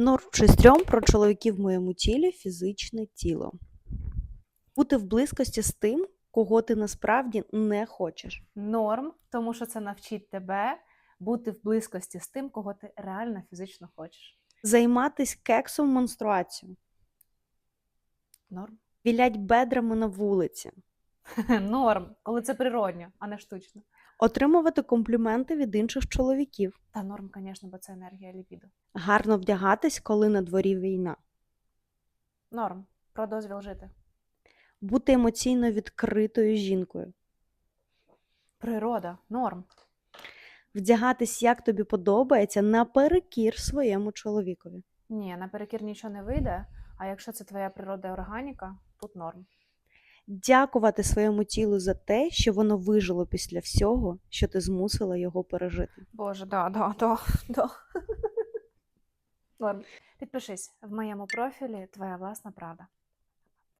Норм про чоловіків в моєму тілі фізичне тіло. Бути в близькості з тим, кого ти насправді не хочеш. Норм, тому що це навчить тебе бути в близькості з тим, кого ти реально фізично хочеш. Займатись кексом в менструацію. Норм. Вілять бедрами на вулиці. Норм, коли це природньо, а не штучно. Отримувати компліменти від інших чоловіків. Та норм, звісно, бо це енергія лібіду. Гарно вдягатись, коли на дворі війна. Норм. Про дозвіл жити. Бути емоційно відкритою жінкою. Природа. Норм. Вдягатись, як тобі подобається, наперекір своєму чоловікові. Ні, наперекір нічого не вийде. А якщо це твоя природа і органіка, тут норм. Дякувати своєму тілу за те, що воно вижило після всього, що ти змусила його пережити. Боже, да, да, да, да. Ладно, Підпишись в моєму профілі Твоя власна правда.